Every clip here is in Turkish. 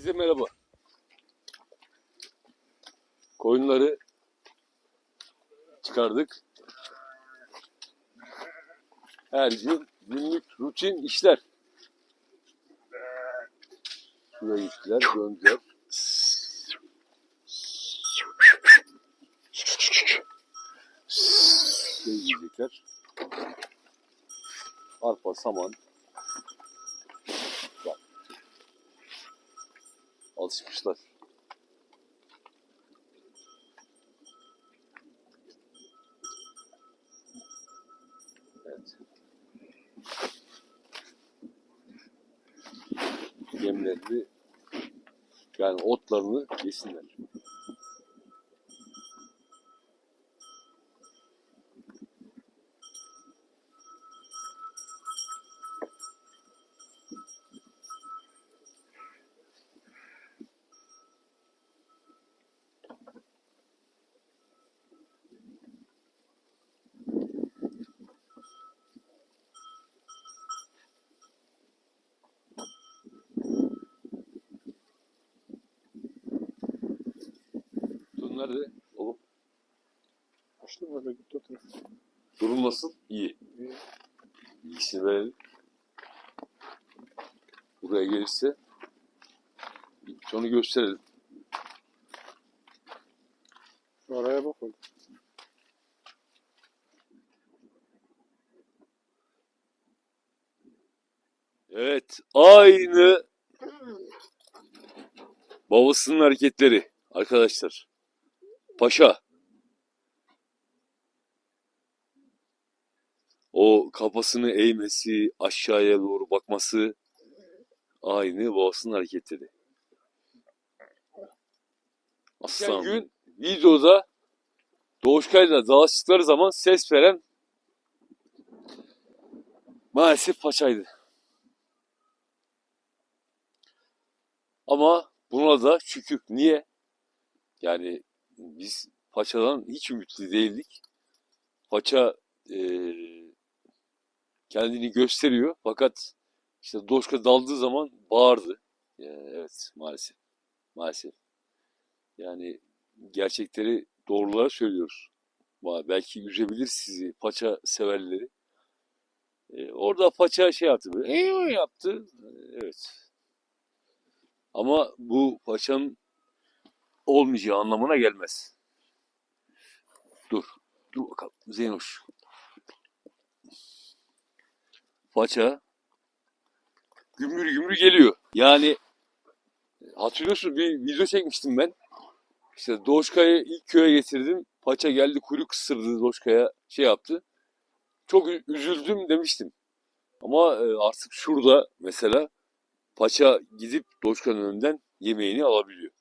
Herkese merhaba. Koyunları çıkardık. Her gün günlük rutin işler. Şuraya gittiler, döndüler. Şey yiyecekler. Arpa, saman. Alışmışlar. Evet. Yemlerini yani otlarını yesinler. Dur nerede? Oğlum. Açtın mı orada gitti o tarafa. Durum nasıl? İyi. İyi. İyisini verelim. Buraya gelirse onu gösterelim. Şu araya bak orada. Evet, aynı babasının hareketleri arkadaşlar. Paşa. O kafasını eğmesi, aşağıya doğru bakması aynı babasının hareketleri. Aslan. gün videoda Doğuşkay'la dalaştıkları zaman ses veren maalesef paçaydı. Ama buna da şükür. Niye? Yani biz paçadan hiç ümitli değildik. Paça eee, kendini gösteriyor fakat işte Doşka daldığı zaman bağırdı. Eee, evet maalesef. Maalesef. Yani gerçekleri doğruları söylüyoruz. Belki üzebilir sizi paça severleri. Eee, orada paça şey yaptı böyle. Yaptı. Evet. Ama bu paçanın olmayacağı anlamına gelmez. Dur. Dur bakalım. Zeynoş. Paça gümür gümür geliyor. Yani hatırlıyorsun bir video çekmiştim ben. İşte Doşka'yı ilk köye getirdim. Paça geldi kuyruk ısırdı Doşka'ya şey yaptı. Çok üzüldüm demiştim. Ama e, artık şurada mesela paça gidip Doşka'nın önünden yemeğini alabiliyor.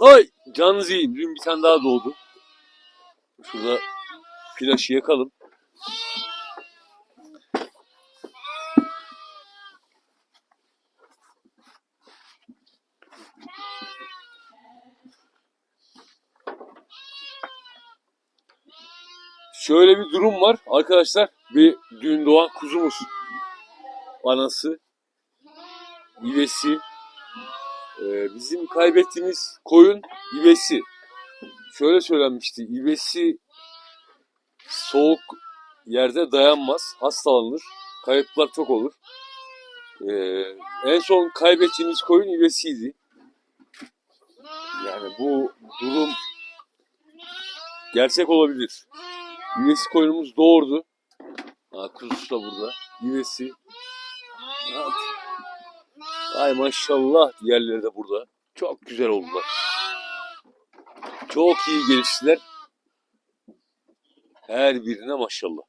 Ay canınızı yiyin. Dün bir tane daha doğdu. Şurada flaşı yakalım. Şöyle bir durum var arkadaşlar. Bir dün doğan kuzumuz. Anası. İvesi. Ee, bizim kaybettiğimiz koyun ivesi. Şöyle söylenmişti. İvesi soğuk yerde dayanmaz. Hastalanır. Kayıplar çok olur. Ee, en son kaybettiğimiz koyun ivesiydi. Yani bu durum gerçek olabilir. Üvesi koyunumuz doğurdu. Ha, kuzusu da burada. Ne yaptı? Ay maşallah diğerleri de burada. Çok güzel oldular. Çok iyi geliştiler. Her birine maşallah.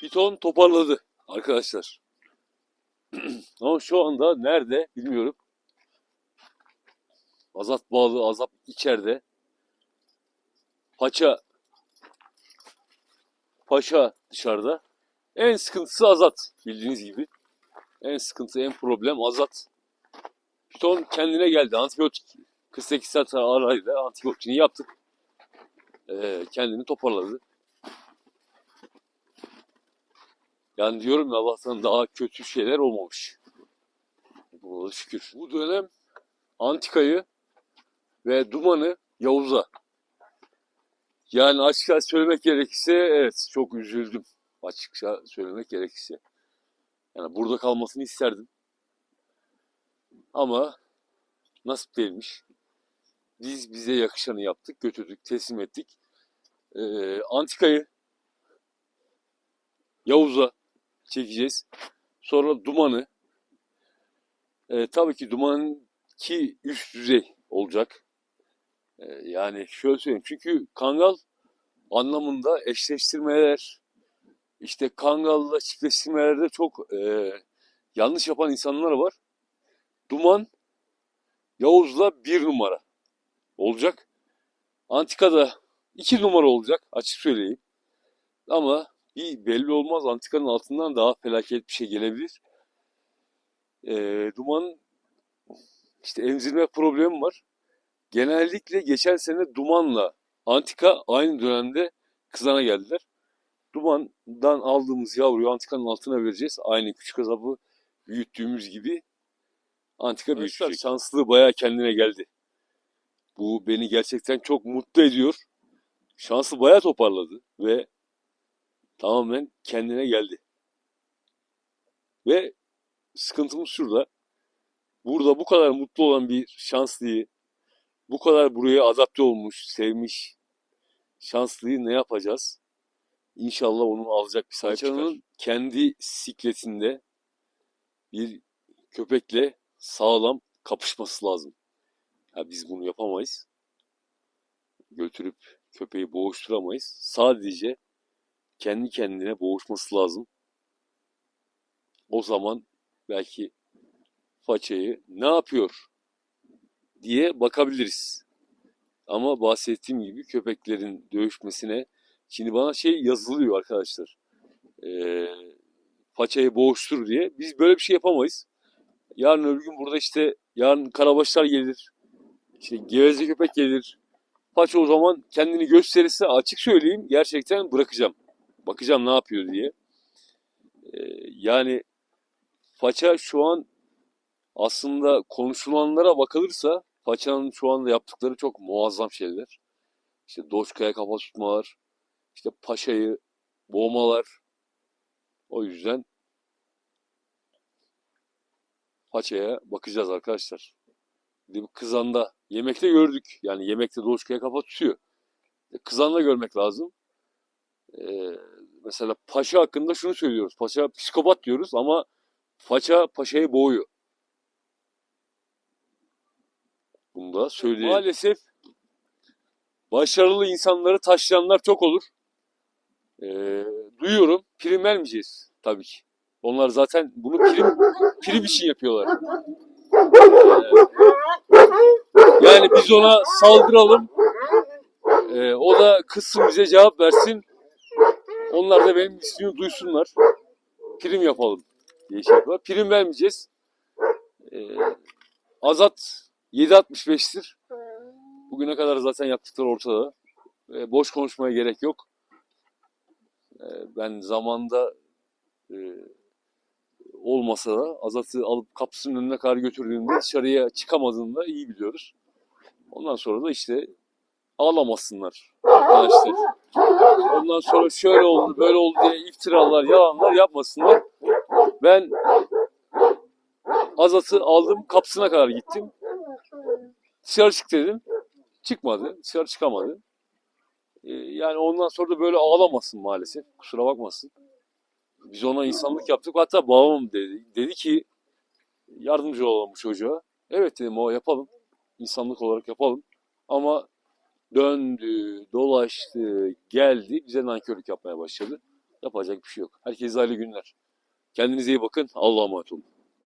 Piton toparladı arkadaşlar. Ama şu anda nerede bilmiyorum. Azat bağlı, Azap içeride. Paça Paşa dışarıda. En sıkıntısı Azat bildiğiniz gibi. En sıkıntı, en problem Azat. Piton kendine geldi. Antibiyotik 48 saat arayla antibiyotiğini yaptık. Ee, kendini toparladı. Yani diyorum ya Allah'tan daha kötü şeyler olmamış. Buna şükür. Bu dönem antikayı ve dumanı Yavuz'a. Yani açıkça söylemek gerekirse evet çok üzüldüm. Açıkça söylemek gerekirse. Yani burada kalmasını isterdim. Ama nasip değilmiş. Biz bize yakışanı yaptık, götürdük, teslim ettik. Ee, antikayı Yavuz'a çekeceğiz. Sonra dumanı. Ee, tabii ki dumanın ki üst düzey olacak. Ee, yani şöyle söyleyeyim. Çünkü kangal anlamında eşleştirmeler, işte kangalla çiftleştirmelerde çok e, yanlış yapan insanlar var. Duman Yavuz'la bir numara olacak. Antika'da iki numara olacak açık söyleyeyim. Ama bir belli olmaz antikanın altından daha felaket bir şey gelebilir. Ee, duman işte emzirme problemi var. Genellikle geçen sene dumanla antika aynı dönemde kızana geldiler. Dumandan aldığımız yavruyu antikanın altına vereceğiz. Aynı küçük azabı büyüttüğümüz gibi antika büyütecek. Şanslı bayağı kendine geldi. Bu beni gerçekten çok mutlu ediyor. Şanslı bayağı toparladı ve tamamen kendine geldi. Ve sıkıntımız şurada. Burada bu kadar mutlu olan bir şanslıyı, bu kadar buraya adapte olmuş, sevmiş şanslıyı ne yapacağız? İnşallah onu alacak bir sahip çıkar. kendi sikletinde bir köpekle sağlam kapışması lazım. Ya biz bunu yapamayız. Götürüp köpeği boğuşturamayız. Sadece kendi kendine boğuşması lazım. O zaman belki façayı ne yapıyor diye bakabiliriz. Ama bahsettiğim gibi köpeklerin dövüşmesine şimdi bana şey yazılıyor arkadaşlar. Ee, façayı boğuştur diye. Biz böyle bir şey yapamayız. Yarın öbür gün burada işte yarın karabaşlar gelir. İşte geveze köpek gelir. Paça o zaman kendini gösterirse açık söyleyeyim gerçekten bırakacağım. Bakacağım ne yapıyor diye. Ee, yani Faça şu an aslında konuşulanlara bakılırsa Faça'nın şu anda yaptıkları çok muazzam şeyler. İşte Doçka'ya kafa tutmalar, işte Paşa'yı boğmalar. O yüzden Paça'ya bakacağız arkadaşlar. Kızanda yemekte gördük. Yani yemekte Doçka'ya kafa tutuyor. E, Kızanda görmek lazım. Ee, mesela Paşa hakkında şunu söylüyoruz. Paşa psikopat diyoruz ama Faça Paşa'yı boğuyor. Bunu da söyleyeyim. Maalesef başarılı insanları taşlayanlar çok olur. Ee, duyuyorum. Prim vermeyeceğiz tabii ki. Onlar zaten bunu prim, prim için yapıyorlar. Yani biz ona saldıralım. Ee, o da kızsın bize cevap versin. Onlar da benim ismimi duysunlar. Prim yapalım diye şey yapıyorlar. Prim vermeyeceğiz. Ee, Azat 7.65'tir. Bugüne kadar zaten yaptıkları ortada. Ee, boş konuşmaya gerek yok. Ee, ben zamanda e, olmasa da Azat'ı alıp kapısının önüne kadar götürdüğümde dışarıya çıkamadığında iyi biliyoruz. Ondan sonra da işte ağlamasınlar arkadaşlar. Ondan sonra şöyle oldu, böyle oldu diye iftiralar, yalanlar yapmasınlar. Ben Azat'ı aldım, kapısına kadar gittim. Dışarı çık dedim. Çıkmadı, dışarı çıkamadı. Ee, yani ondan sonra da böyle ağlamasın maalesef. Kusura bakmasın. Biz ona insanlık yaptık. Hatta babam dedi. Dedi ki yardımcı olalım bu çocuğa. Evet dedim o yapalım. İnsanlık olarak yapalım. Ama döndü, dolaştı, geldi. Bize nankörlük yapmaya başladı. Yapacak bir şey yok. Herkese hayırlı günler. Kendinize iyi bakın. Allah'a emanet olun.